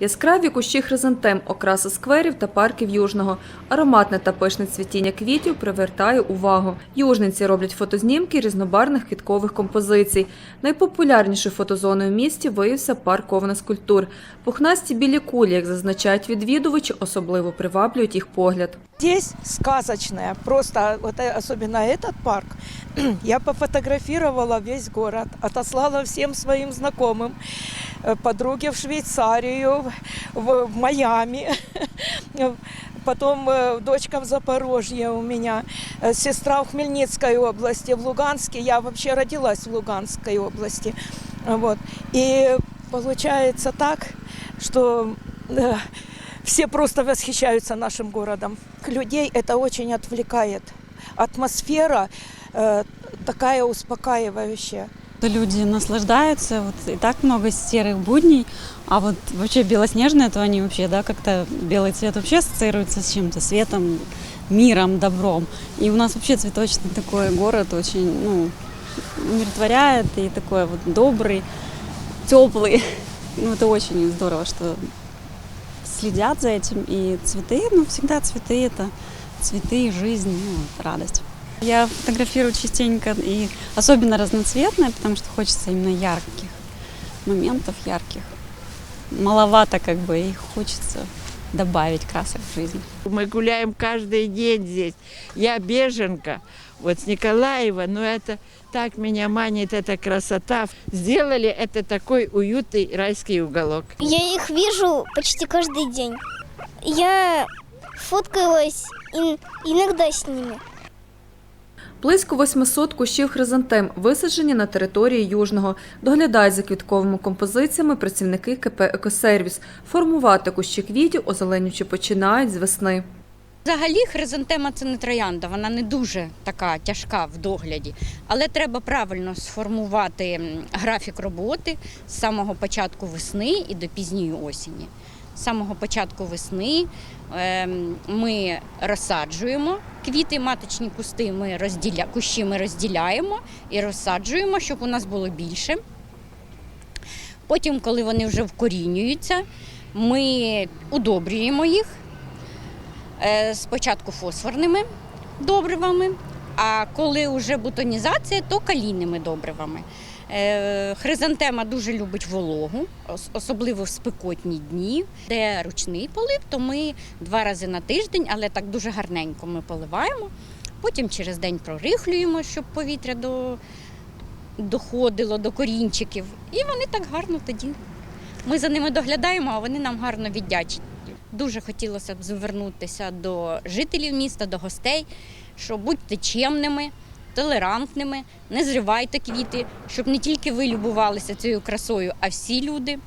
Яскраві кущі хризантем, окраса скверів та парків Южного. Ароматне та пишне цвітіння квітів привертає увагу. Южниці роблять фотознімки різнобарних квіткових композицій. Найпопулярнішою фотозоною в місті виявився парк Ковна скульптур. Пухнасті білі кулі, як зазначають відвідувачі, особливо приваблюють їх погляд. Здесь сказочная, просто вот э, особенно этот парк. Я пофотографировала весь город, отослала всем своим знакомым, э, подруге в Швейцарию, в, в Майами, потом э, дочка в Запорожье у меня, э, сестра в Хмельницкой области, в Луганске. Я вообще родилась в Луганской области. Вот. И получается так, что э, все просто восхищаются нашим городом. Людей это очень отвлекает. Атмосфера э, такая успокаивающая. что люди наслаждаются, вот и так много серых будней, а вот вообще белоснежные, то они вообще, да, как-то белый цвет вообще ассоциируется с чем-то, светом, миром, добром. И у нас вообще цветочный такой город очень, ну, умиротворяет и такой вот добрый, теплый. Ну, это очень здорово, что следят за этим. И цветы, ну, всегда цветы это цветы, жизнь, ну, радость. Я фотографирую частенько и особенно разноцветные, потому что хочется именно ярких моментов, ярких. Маловато как бы, и хочется добавить красок в жизнь. Мы гуляем каждый день здесь. Я беженка, вот с Николаева, но это так меня манит эта красота. Сделали это такой уютный райский уголок. Я их вижу почти каждый день. Я фоткалась ин- иногда с ними. Близько 800 кущів хризантем висаджені на території Южного. Доглядають за квітковими композиціями працівники КП «Екосервіс». Формувати кущі квітів озеленюючи починають з весни. Взагалі хризантема це не троянда, вона не дуже така тяжка в догляді, але треба правильно сформувати графік роботи з самого початку весни і до пізньої осені. З самого початку весни ем, ми розсаджуємо квіти, маточні кусти ми розділя... кущі ми розділяємо і розсаджуємо, щоб у нас було більше. Потім, коли вони вже вкорінюються, ми удобрюємо їх. Е, спочатку фосфорними добривами, а коли вже бутонізація, то калійними добривами. Е, Хризантема дуже любить вологу, особливо в спекотні дні, де ручний полив, то ми два рази на тиждень, але так дуже гарненько ми поливаємо. Потім через день прорихлюємо, щоб повітря до, доходило до корінчиків. І вони так гарно тоді. Ми за ними доглядаємо, а вони нам гарно віддячать. Дуже хотілося б звернутися до жителів міста, до гостей, що будьте чемними, толерантними, не зривайте квіти, щоб не тільки ви любувалися цією красою, а всі люди.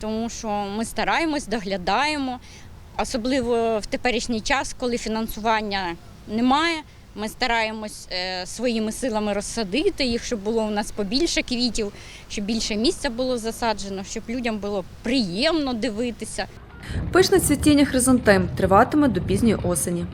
Тому що ми стараємось, доглядаємо, особливо в теперішній час, коли фінансування немає. Ми стараємось е, своїми силами розсадити їх, щоб було у нас побільше квітів, щоб більше місця було засаджено, щоб людям було приємно дивитися. Пишне цвітіння хризантем триватиме до пізньої осені.